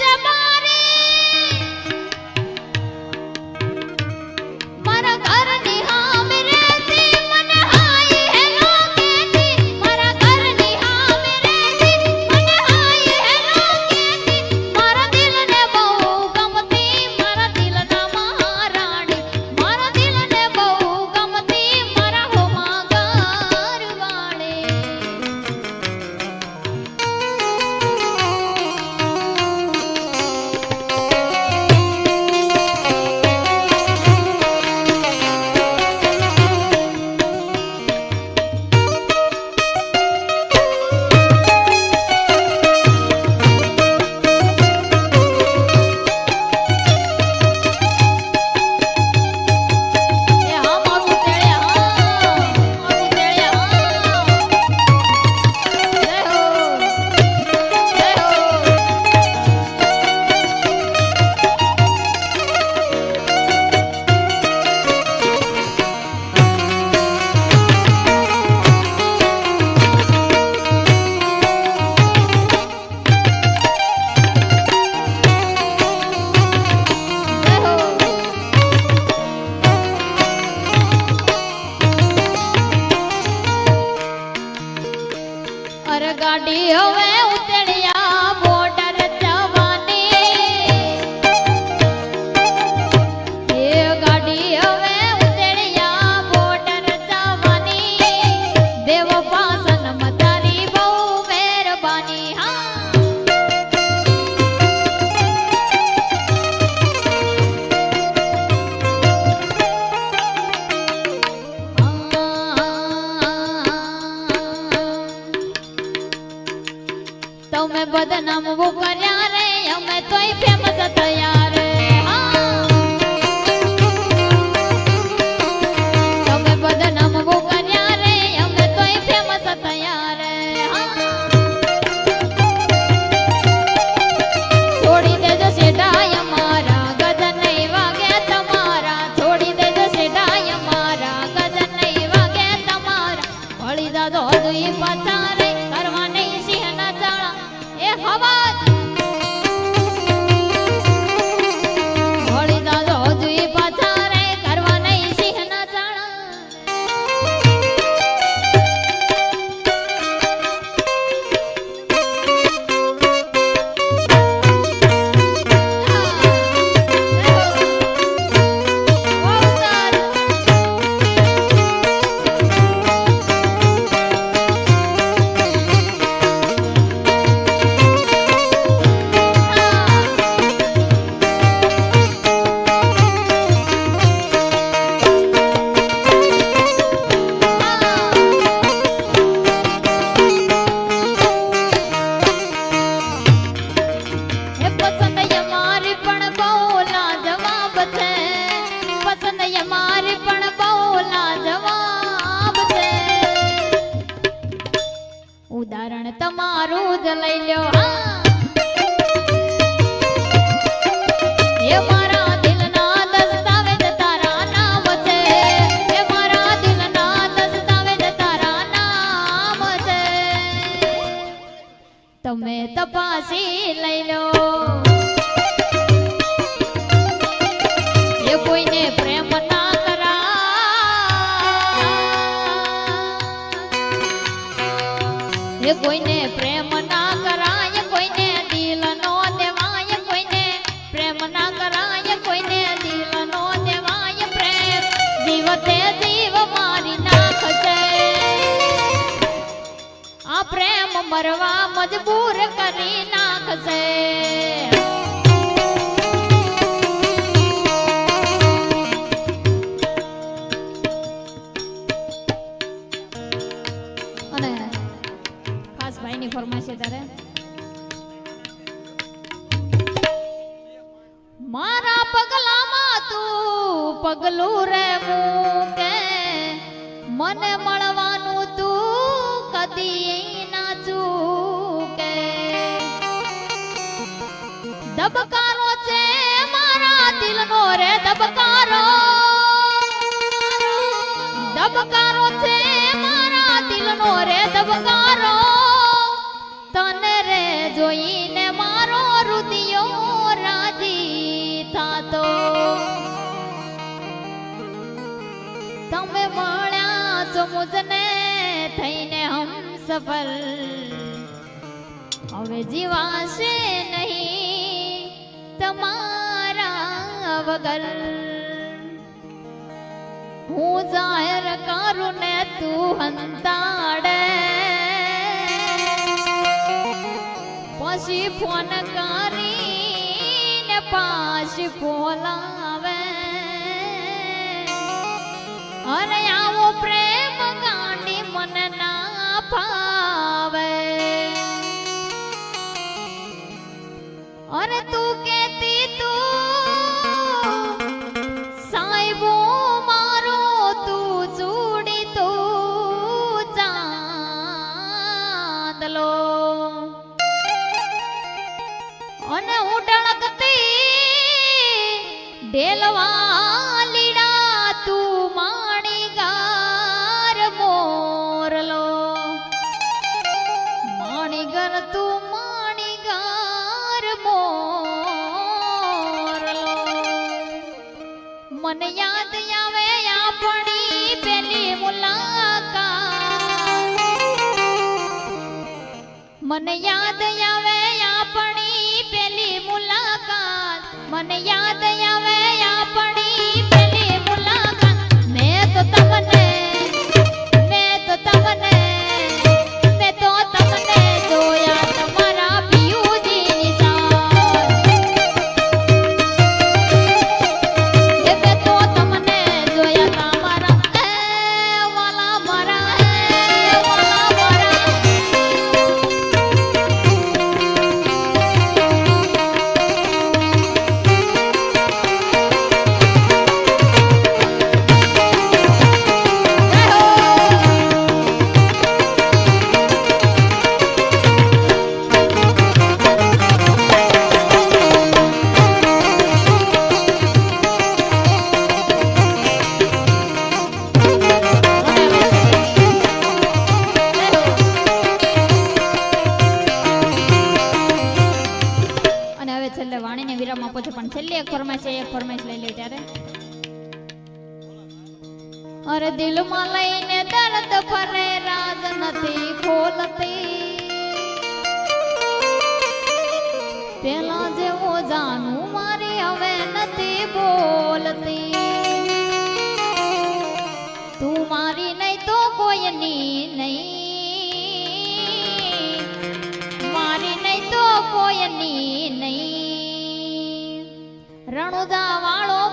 যেমন वो कर પાછી લઈ લો. એ કોઈને પ્રેમ ના કરા એ કોઈને પ્રેમ ના મરવા મજબૂર કરી નાખશે. અને ખાસ ભાઈની ફરમાઈશ ત્યારે. મારા પગલામાં તું પગલું રહેવું કે મને મળવા ધબકારો છે મારા દિલનો રે ધબકારો. ધબકારો છે મારા દિલનો રે ધબકારો. તને રે જોઈને મારો રુદિયો રાજી થાતો. તમે મળ્યા છો મુજને થઈને હમ સફલ. હવે જીવાશે નહીં તમારા વગર. હું જાહેર કરું ને તું હંતાડે. પછી ફોન કરીને પાછી બોલાવે. અરે આવો પ્રેમ ગાંડી મને ના ફાવે. અને હું ઢેલવા લીડા તું માણી ગાર મોરલો. માણીગર તું મોરલો. મને યાદ આવે આપણી પેલી મુલાકાત. મને યાદ આવે આપણી છો એક ફરમાઈશ એક ફરમાઈશ લઈ લે ત્યારે અરે દિલમાં લઈને દર્દ ફરે રાજ નથી ખોલતી પેલા જેવો જાનું મારી હવે નથી બોલતી તું મારી નહીં તો કોઈની નહીં મારી નહીં તો કોઈની નહીં રણુદા વાળો